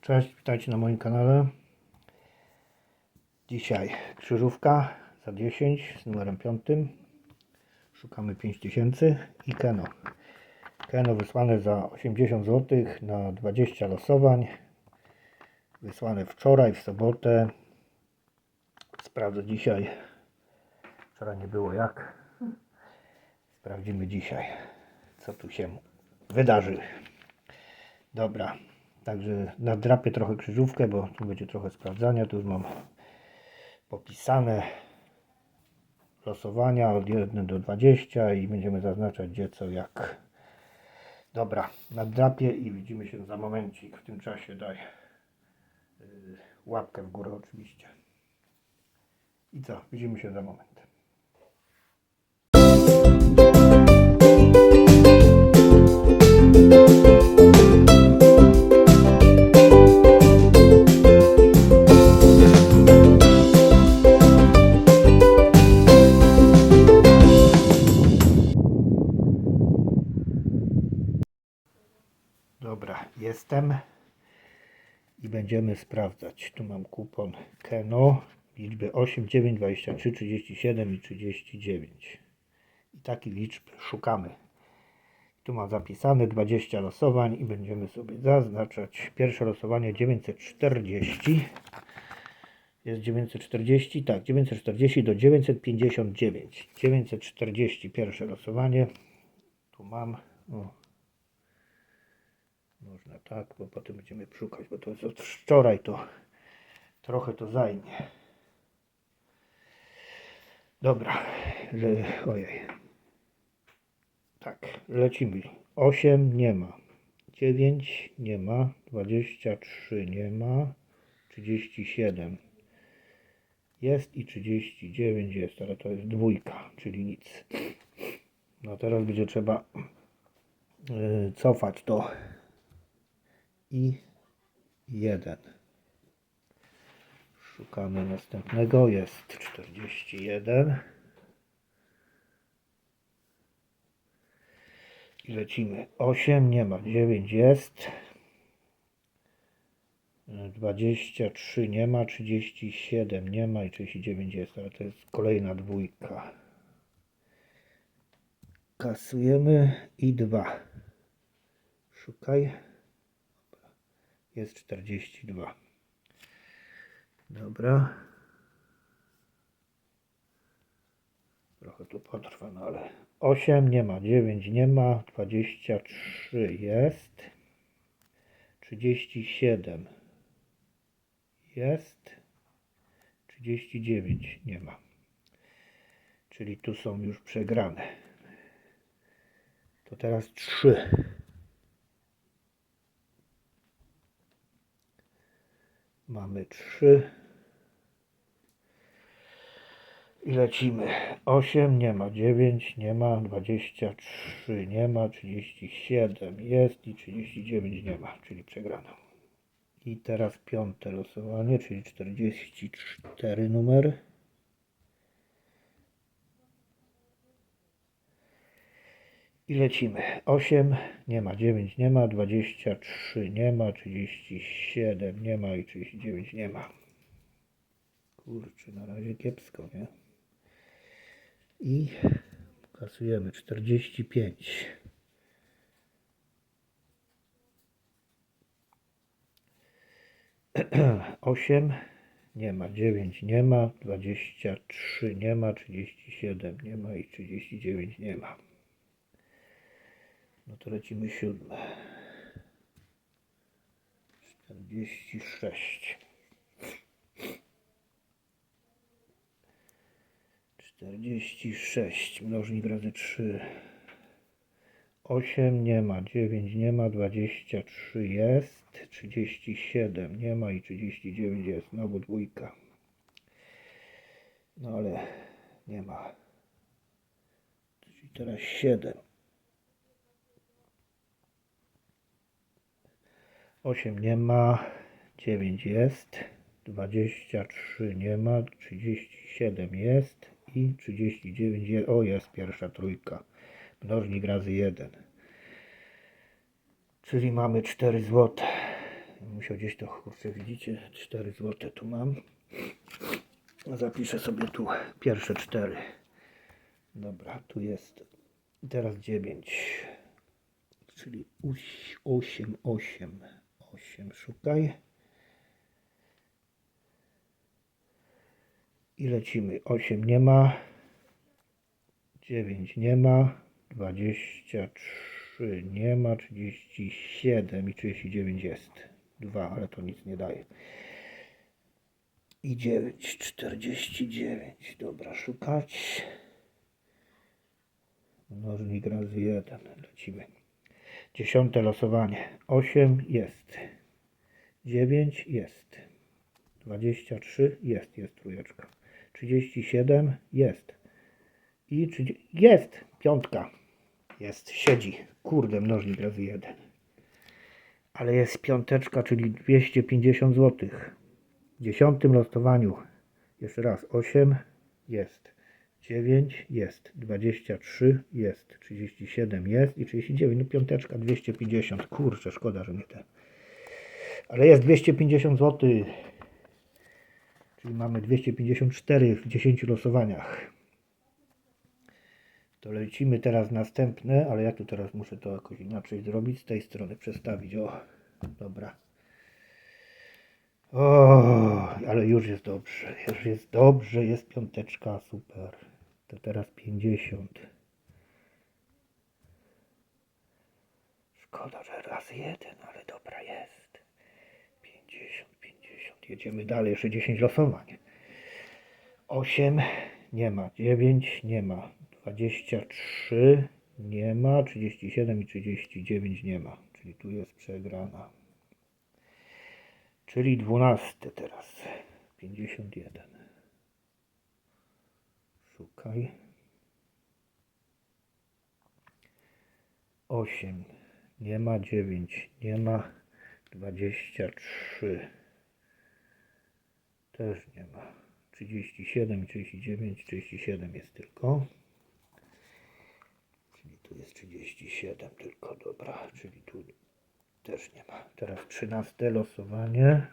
Cześć, witajcie na moim kanale. Dzisiaj krzyżówka za 10 z numerem 5. Szukamy 5000 i Keno. Keno wysłane za 80 zł na 20 losowań. Wysłane wczoraj, w sobotę. Sprawdzę dzisiaj. Wczoraj nie było jak. Sprawdzimy dzisiaj, co tu się wydarzy. Dobra, także nadrapię trochę krzyżówkę, bo tu będzie trochę sprawdzania. Tu już mam popisane losowania od 1 do 20 i będziemy zaznaczać gdzie, co, jak. Dobra, nadrapię i widzimy się za momencik. W tym czasie daj yy, łapkę w górę oczywiście. I co? Widzimy się za moment. Jestem i będziemy sprawdzać. Tu mam kupon Keno, liczby 8, 9, 23, 37 i 39. I takich liczb szukamy. Tu mam zapisane 20 losowań i będziemy sobie zaznaczać. Pierwsze losowanie 940. Jest 940, tak, 940 do 959. 940 pierwsze losowanie. Tu mam. O, można tak, bo potem będziemy szukać, bo to jest od wczoraj, to trochę to zajmie. Dobra, le, ojej. Tak, lecimy. 8 nie ma. 9 nie ma. 23 nie ma. 37 jest i 39 jest, ale to jest dwójka, czyli nic. No teraz będzie trzeba y, cofać to i 1. Szukamy następnego. Jest 41. I lecimy. 8 nie ma. 9 jest. 23 nie ma. 37 nie ma. I 39 jest. Ale to jest kolejna dwójka. Kasujemy i 2. Szukaj jest 42. Dobra. Trochę tu potrwa, no ale 8 nie ma, 9 nie ma, 23 jest, 37 jest, 39 nie ma. Czyli tu są już przegrane. To teraz 3. Mamy 3. I lecimy. 8 nie ma, 9 nie ma, 23 nie ma, 37 jest i 39 nie ma, czyli przegrana. I teraz piąte losowanie, czyli 44 numer. I lecimy. 8 nie ma, 9 nie ma, 23 nie ma, 37 nie ma i 39 nie ma. Kurczę, na razie kiepsko, nie? I kasujemy 45. Osiem nie ma, 9 nie ma, 23 nie ma, 37 nie ma i 39 nie ma. No to lecimy siódme. 46. 46 mnożnik razy 3. 8 nie ma, 9 nie ma, 23 jest, 37 nie ma i 39 jest. Znowu dwójka. No ale nie ma. Czyli teraz 7. 8 nie ma, 9 jest, 23 nie ma, 37 jest i 39 jest. O, jest pierwsza trójka. Mnożnik razy 1. Czyli mamy 4 zł. Musiał gdzieś to, kurczę, widzicie, 4 zł tu mam. Zapiszę sobie tu pierwsze 4. Dobra, tu jest teraz 9. Czyli 8, 8, 8 szukaj. I lecimy. 8 nie ma. 9 nie ma. 23 nie ma. 37 i 39 jest. 2, ale to nic nie daje. I 9, 49. Dobra, szukać. Mnożnik razy 1. Lecimy. Dziesiąte losowanie. 8 jest. 9 jest. 23 jest, jest trójeczka. 37 jest. I 30, jest piątka. Jest, siedzi. Kurde, mnożnik razy 1. Ale jest piąteczka, czyli 250 zł. W dziesiątym losowaniu. Jeszcze raz. 8 jest. 9 jest, 23 jest, 37 jest i 39, no piąteczka 250, kurczę, szkoda, że nie ten. Ale jest 250 zł, czyli mamy 254 w 10 losowaniach. To lecimy teraz następne, ale ja tu teraz muszę to jakoś inaczej zrobić, z tej strony przestawić, o, dobra. O, ale już jest dobrze, już jest dobrze, jest piąteczka, super. To teraz 50. Szkoda, że raz jeden, ale dobra jest. 50, 50. Jedziemy dalej, jeszcze 10 losowań. 8 nie ma, 9 nie ma, 23 nie ma, 37 i 39 nie ma. Czyli tu jest przegrana. Czyli 12 teraz. 51. Szukaj. 8. Nie ma 9. Nie ma 23. Też nie ma. 37 i 39. 37 jest tylko. Czyli tu jest 37 tylko. Dobra. Czyli tu też nie ma. Teraz 13 losowanie.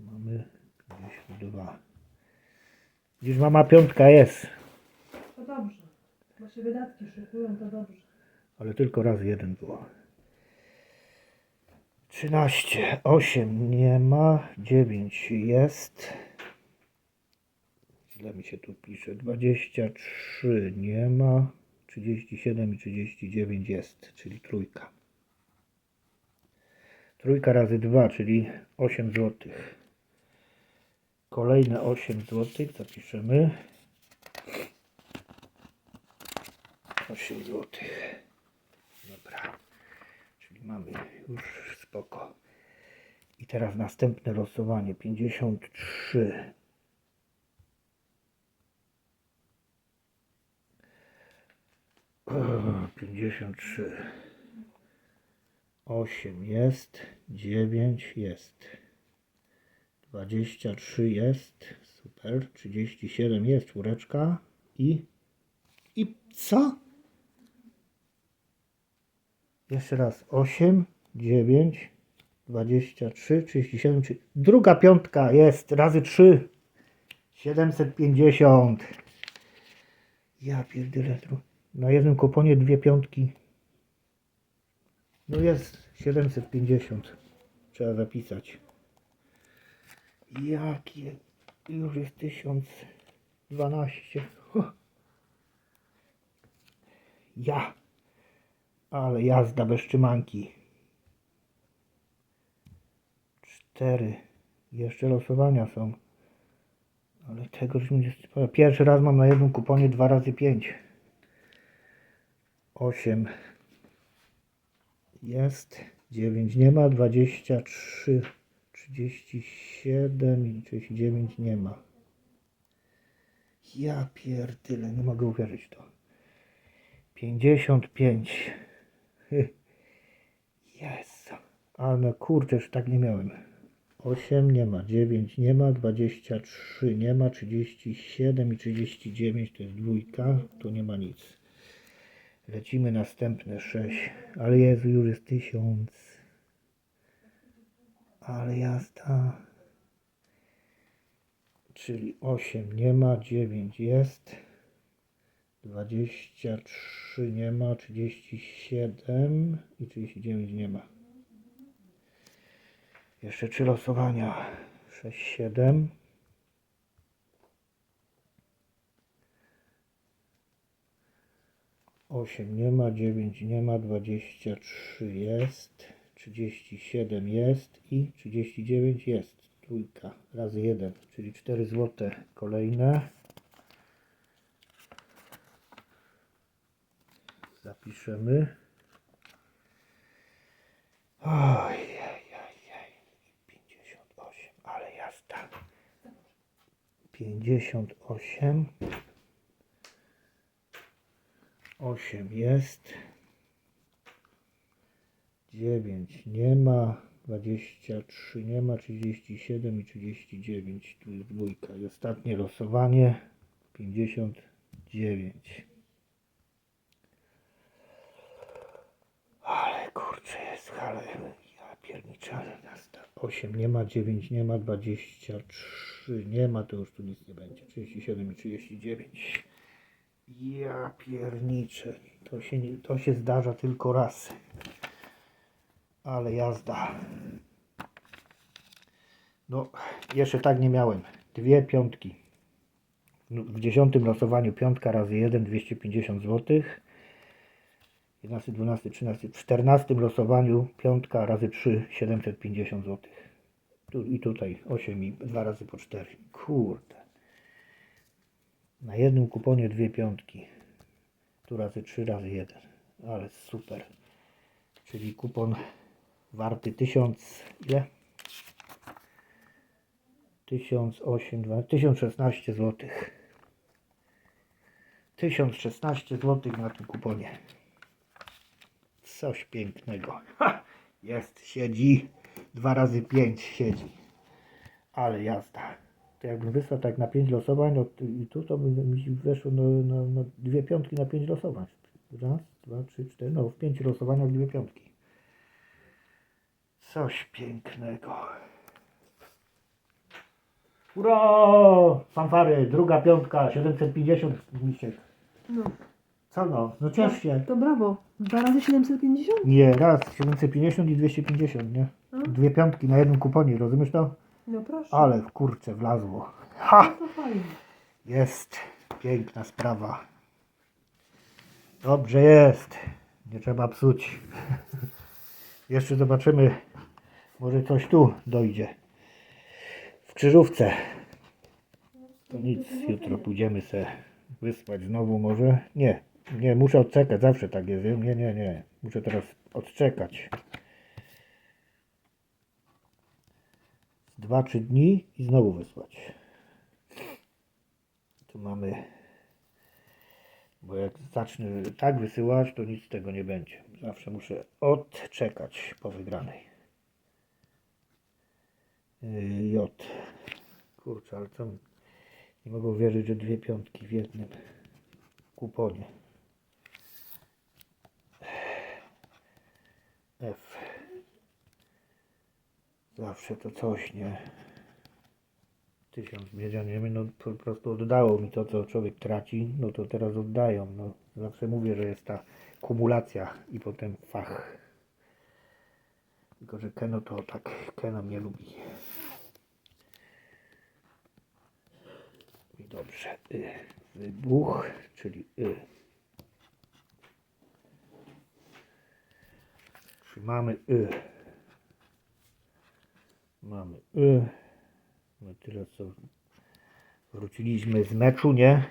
Mamy 52. Widzisz, mama piątka jest, To dobrze. Bo się wydatki szykują, to dobrze. ale tylko raz jeden było. 13, 8 nie ma, 9 jest. Źle mi się tu pisze. 23 nie ma, 37 i 39 jest, czyli trójka. Trójka razy 2, czyli 8 zł. Kolejne 8 zł zapiszemy. 8 zł. Dobra. Czyli mamy już spoko. I teraz następne losowanie. 53. O, 53. 8 jest. 9 jest. 23 jest. Super. 37 jest. Czwóreczka. I. I co? Jeszcze raz 8, 9, 23, 37, czy druga piątka jest razy 3, 750. Ja pierdolę. Na jednym kuponie dwie piątki. No jest 750. Trzeba zapisać. Jakie? Już jest 1012. Huh. Ja. Ale jazda bez trzymanki. Cztery. Jeszcze losowania są. Ale tego już nie... Pierwszy raz mam na jednym kuponie dwa razy pięć. Osiem. Jest. Dziewięć nie ma. Dwadzieścia trzy. Trzydzieści siedem i trzydzieści dziewięć nie ma. Ja pierdyle, nie mogę uwierzyć to. Pięćdziesiąt pięć. Jezu. Ale no kurczę, już tak nie miałem. 8 nie ma, 9 nie ma, 23 nie ma, 37 i 39 to jest dwójka, tu nie ma nic. Lecimy następne 6, ale Jezu, już jest 1000. Ale jazda. Czyli 8 nie ma, 9 jest. 23 nie ma, 37 i 39 nie ma. Jeszcze trzy losowania. 6, 7. Osiem nie ma, dziewięć nie ma, dwadzieścia trzy jest, trzydzieści siedem jest i trzydzieści dziewięć jest. Trójka razy jeden, czyli cztery złote kolejne. Zapiszemy. Oj, oj, oj, oj. 58, ale jazda. 58. 8 jest. 9 nie ma. 23 nie ma. 37 i 39. Tu jest dwójka. I ostatnie losowanie. 59. Ale kurczę jest, ale ja pierniczę, ale jazda. 8 nie ma, 9 nie ma, 23 nie ma, to już tu nic nie będzie. 37 i 39. Ja pierniczę. To się, to się zdarza tylko raz. Ale jazda. No, jeszcze tak nie miałem. Dwie piątki. No, W dziesiątym losowaniu piątka razy 1, 250 zł. 11, 12, 13, w 14 losowaniu piątka razy 3, 750 zł. Tu, I tutaj 8 i 2 razy po 4. Kurde. Na jednym kuponie dwie piątki. Tu razy 3 razy 1. Ale super. Czyli kupon warty 1000 ile? 1008, 12, 1016 zł. 1016 zł na tym kuponie. Coś pięknego. Ha! Jest, siedzi. Dwa razy pięć siedzi. Ale jazda. To jakbym wysłał tak na pięć losowań, no, i tu to by mi weszło no, no, no, dwie piątki na pięć losowań. Raz, dwa, trzy, cztery. No, w pięciu losowaniach dwie piątki. Coś pięknego. Ura! Fanfary, druga piątka, 750 misiek. No. Co no? No ciesz się. To brawo. Dwa razy 750? Nie, raz 750 i 250, nie? A? Dwie piątki na jednym kuponie, rozumiesz to? No proszę. Ale w kurczę wlazło. Ha! No to fajnie. Jest. Piękna sprawa. Dobrze jest. Nie trzeba psuć. Jeszcze zobaczymy. Może coś tu dojdzie. W krzyżówce. To nic. Jutro pójdziemy se wyspać znowu może. Nie. Nie, muszę odczekać. Zawsze tak jest. Nie, nie, nie. Muszę teraz odczekać. Dwa, trzy dni i znowu wysłać. Tu mamy, bo jak zacznę tak wysyłać, to nic z tego nie będzie. Zawsze muszę odczekać po wygranej. Yy, J. Kurczę, ale co? Nie mogę uwierzyć, że dwie piątki w jednym kuponie. F. Zawsze to coś, nie? Tysiąc miedzianiem, no po prostu oddało mi to, co człowiek traci, no to teraz oddają. No, zawsze mówię, że jest ta kumulacja i potem fach. Tylko, że Keno to tak, Keno mnie lubi. I dobrze. Y. Wybuch, czyli y. Trzymamy y. Mamy y. Tyle co wróciliśmy z meczu, nie?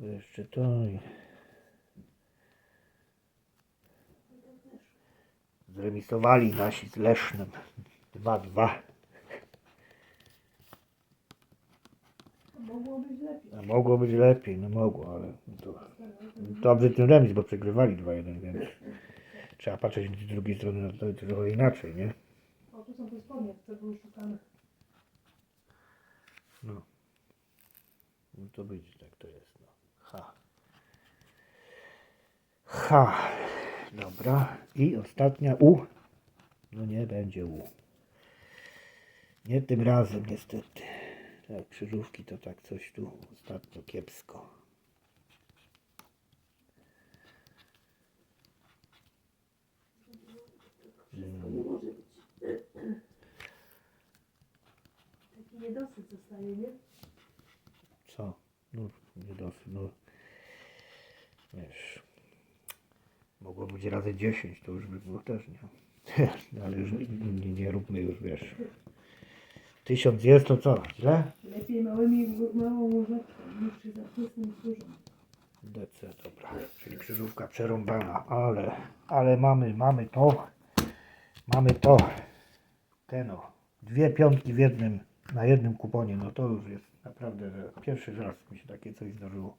Jeszcze to i... Zremisowali nasi z Lesznem 2-2. Mogło być lepiej. A mogło być lepiej, no mogło, ale to dobrze ten remis, bo przegrywali 2-1, więc trzeba patrzeć z drugiej strony na to trochę inaczej, nie? Tu są te spodnie, te były szukane. No. No to będzie tak to jest. No. Ha. Ha. Dobra. I ostatnia U. No nie będzie U. Nie tym razem niestety. Tak, krzyżówki to tak coś tu ostatnio kiepsko. Niedosyt zostaje, nie? Co? No, nie dosyć, no. Wiesz. Mogło być razy 10, to już by było też, nie? Ale już nie, nie, róbmy już, wiesz. Tysiąc jest, to co? Źle? Lepiej małymi, małą łyżeczką niż przy zachłysnym dużą. DC, dobra. Czyli krzyżówka przerąbana, ale, ale mamy, mamy to. Mamy to. Teno. Dwie piątki w jednym, na jednym kuponie. No to już jest naprawdę, pierwszy raz mi się takie coś zdarzyło.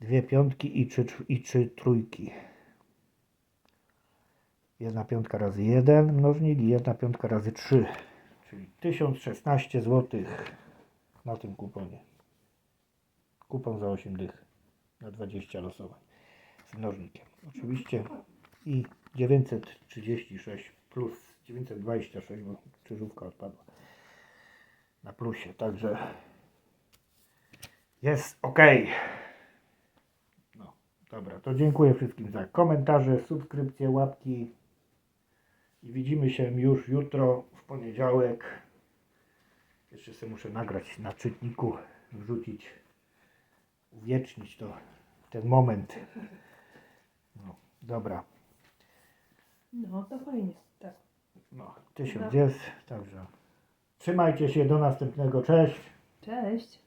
Dwie piątki i trzy, i trzy trójki. Jedna piątka razy jeden mnożnik i jedna piątka razy trzy. Czyli 1016 zł na tym kuponie. Kupon za 8 dych na 20 losowań z mnożnikiem. Oczywiście i 936 plus 926, bo krzyżówka odpadła na plusie, także jest ok. No, dobra, to dziękuję wszystkim za komentarze, subskrypcje, łapki i widzimy się już jutro w poniedziałek. Jeszcze sobie muszę nagrać na czytniku, wrzucić uwiecznić to, ten moment. No, dobra. No to fajnie, tak. No, tysiąc jest, także trzymajcie się, do następnego, cześć. Cześć.